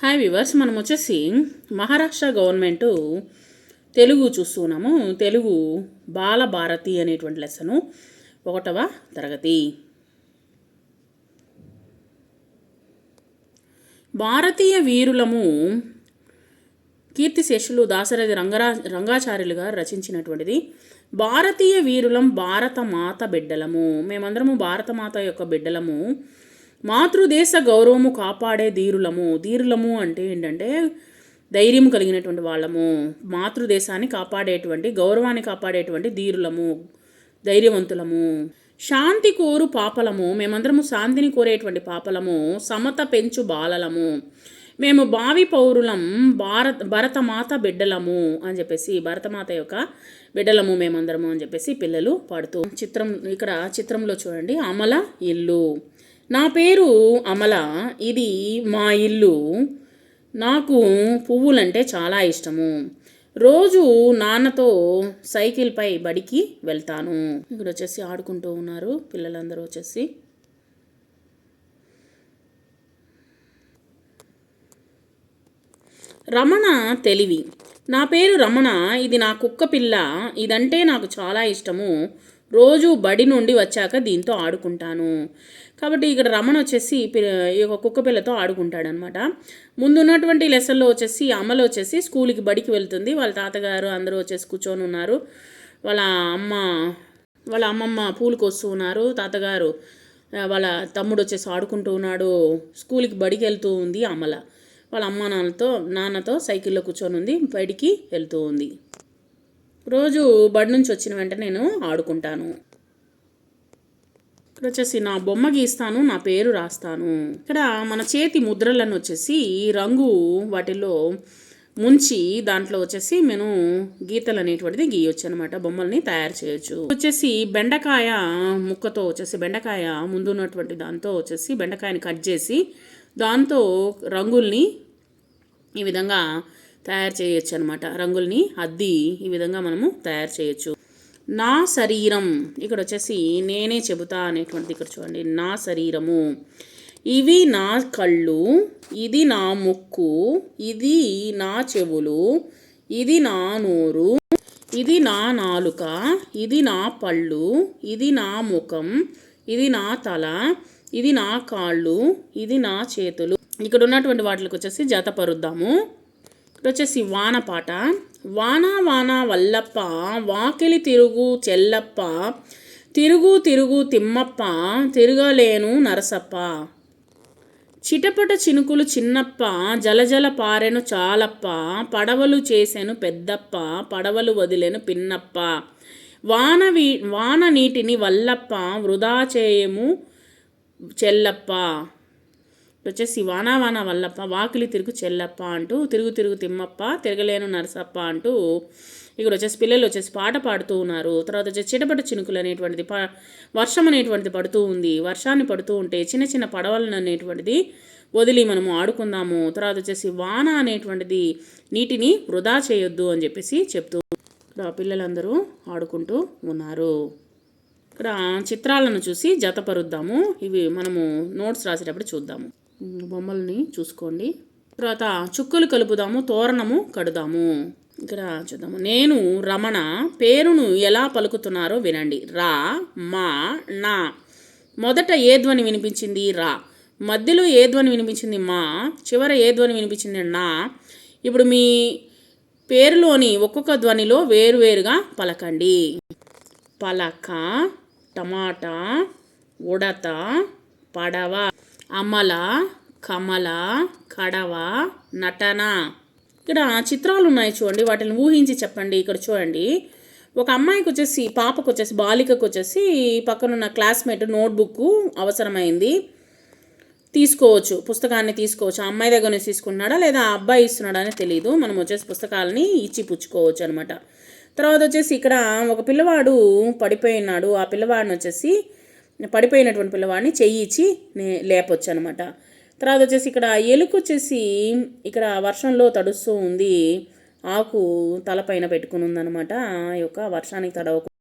Hi viewers మనం వచ్చేసి Maharashtra government Telugu చూస్తున్నాము. తెలుగు బాలభారతి అనేటువంటి లెసను ఒకటవ తరగతి. భారతీయ వీరులము కీర్తిశేషులు దాశరథి రంగరా రంగాచార్యులు గారు రచించినటువంటిది భారతీయ వీరులం భారత మాత బిడ్డలము. మేమందరము భారతమాత యొక్క బిడ్డలము. మాతృదేశ గౌరవము కాపాడే ధీరులము. ధీరులము అంటే ఏంటంటే ధైర్యం కలిగినటువంటి వాళ్ళము. మాతృదేశాన్ని కాపాడేటువంటి గౌరవాన్ని కాపాడేటువంటి ధీరులము ధైర్యవంతులము. శాంతి కోరు పాపలము మేమందరము శాంతిని కోరేటువంటి పాపలము సమత పెంచు బాలలము. మేము భావి పౌరులం భారత భరతమాత బిడ్డలము అని చెప్పేసి భరతమాత యొక్క బిడ్డలము మేమందరము అని చెప్పేసి పిల్లలు పాడుతూ చిత్రం ఇక్కడ చిత్రంలో చూడండి అమల ఇల్లు. నా పేరు అమల. ఇది మా ఇల్లు. నాకు పువ్వులంటే చాలా ఇష్టము. రోజు నాన్నతో సైకిల్పై బడికి వెళ్తాను. ఇక్కడ వచ్చేసి ఆడుకుంటూ ఉన్నారు. పిల్లలందరూ వచ్చేసి. రమణ తెలివి. నా పేరు రమణ. ఇది నా కుక్క పిల్ల. ఇదంటే నాకు చాలా ఇష్టము. రోజు బడి నుండి వచ్చాక దీంతో ఆడుకుంటాను. కాబట్టి ఇక్కడ రమణ వచ్చేసి ఈ యొక్క కుక్క పిల్లతో ఆడుకుంటాడనమాట. ముందున్నటువంటి లెసన్లో వచ్చేసి అమలు వచ్చేసి స్కూల్కి బడికి వెళ్తుంది. వాళ్ళ తాతగారు అందరూ వచ్చేసి కూర్చొని ఉన్నారు. వాళ్ళ అమ్మ వాళ్ళ అమ్మమ్మ పూలు కోస్తూ ఉన్నారు. తాతగారు వాళ్ళ తమ్ముడు వచ్చేసి ఆడుకుంటూ ఉన్నాడు. స్కూల్కి బడికి వెళ్తూ ఉంది అమల. వాళ్ళ అమ్మ నాన్నతో నాన్నతో సైకిల్లో కూర్చొని ఉంది. బడికి వెళ్తూ ఉంది. రోజు బడి నుంచి వచ్చిన వెంటనే నేను ఆడుకుంటాను. ఇక్కడ వచ్చేసి నా బొమ్మ గీస్తాను నా పేరు రాస్తాను. ఇక్కడ మన చేతి ముద్రలను వచ్చేసి రంగు వాటిల్లో ముంచి దాంట్లో వచ్చేసి మేము గీతలు అనేటువంటిది గీయొచ్చు అనమాట బొమ్మల్ని తయారు చేయొచ్చు. వచ్చేసి బెండకాయ ముక్కతో వచ్చేసి బెండకాయ ముందు ఉన్నటువంటి దాంతో వచ్చేసి బెండకాయని కట్ చేసి దాంతో రంగుల్ని ఈ విధంగా తయారు చేయొచ్చు అనమాట రంగుల్ని అద్ది ఈ విధంగా మనము తయారు చేయొచ్చు. నా శరీరం ఇక్కడ వచ్చేసి నేనే చెబుతా అనేటువంటిది ఇక్కడ చూడండి. నా శరీరము ఇవి నా కళ్ళు ఇది నా ముక్కు ఇది నా చెవులు ఇది నా నోరు ఇది నా నాలుక ఇది నా పళ్ళు ఇది నా ముఖం ఇది నా తల ఇది నా కాళ్ళు ఇది నా చేతులు. ఇక్కడ ఉన్నటువంటి వాటికి వచ్చేసి జతపరుద్దాము. ఇక్కడ వచ్చేసి వానపాట వాన వాన వల్లప్ప వాకిలి తిరుగు చెల్లప్ప తిరుగు తిరుగు తిమ్మప్ప తిరగలేను నరసప్ప. చిటపట చినుకులు చిన్నప్ప జలజల పారెను చాలప్ప పడవలు చేసెను పెద్దప్ప పడవలు వదిలెను పిన్నప్ప. వాన వీ వాన నీటిని వల్లప్ప వృధా చేయము చెల్లప్ప. వచ్చేసి వానా వానా వల్లప్ప వాకిలి తిరుగు చెల్లప్ప అంటూ తిరుగు తిరుగు తిమ్మప్ప తిరగలేను నరసప్ప అంటూ ఇక్కడ వచ్చేసి పిల్లలు వచ్చేసి పాట పాడుతూ ఉన్నారు. తర్వాత వచ్చేసి చిటపట చినుకులు అనేటువంటిది ప వర్షం అనేటువంటిది పడుతూ ఉంది. వర్షాన్ని పడుతూ ఉంటే చిన్న చిన్న పడవలను అనేటువంటిది వదిలి మనము ఆడుకుందాము. తర్వాత వచ్చేసి వాన అనేటువంటిది నీటిని వృధా చేయొద్దు అని చెప్పేసి చెప్తూ ఇక్కడ పిల్లలందరూ ఆడుకుంటూ ఉన్నారు. ఇక్కడ చిత్రాలను చూసి జతపరుద్దాము. ఇవి మనము నోట్స్ రాసేటప్పుడు చూద్దాము. బొమ్మల్ని చూసుకోండి. తర్వాత చుక్కలు కలుపుదాము తోరణము కడుదాము. ఇక్కడ చూద్దాము. నేను రమణ పేరును ఎలా పలుకుతున్నారో వినండి. రా మా నా. మొదట ఏ ధ్వని వినిపించింది? రా. మధ్యలో ఏ ధ్వని వినిపించింది? మా. చివర ఏ ధ్వని వినిపించింది? నా. ఇప్పుడు మీ పేరులోని ఒక్కొక్క ధ్వనిలో వేరువేరుగా పలకండి. పలక టమాటా ఉడత పడవ. అమల కమల కడవ నటన. ఇక్కడ చిత్రాలు ఉన్నాయి చూడండి వాటిని ఊహించి చెప్పండి. ఇక్కడ చూడండి ఒక అమ్మాయికి వచ్చేసి పాపకు వచ్చేసి బాలికకు వచ్చేసి పక్కనున్న క్లాస్మేట్ నోట్బుక్ అవసరమైంది. తీసుకోవచ్చు పుస్తకాన్ని తీసుకోవచ్చు. ఆ అమ్మాయి దగ్గర నుంచి తీసుకున్నాడా లేదా ఆ అబ్బాయి ఇస్తున్నాడా అని తెలియదు మనం వచ్చేసి పుస్తకాలని ఇచ్చి పుచ్చుకోవచ్చు అనమాట తర్వాత వచ్చేసి ఇక్కడ ఒక పిల్లవాడు పడిపోయినాడు ఆ పిల్లవాడిని వచ్చేసి పడిపోయినటువంటి పిల్లవాడిని చెయ్యి ఇచ్చి లేపొచ్చు అనమాట తర్వాత వచ్చేసి ఇక్కడ ఎలుక వచ్చేసి ఇక్కడ వర్షంలో తడుస్తూ ఉంది. ఆకు తలపైన పెట్టుకుని ఉందనమాట. ఆ యొక్క వర్షానికి తడవకు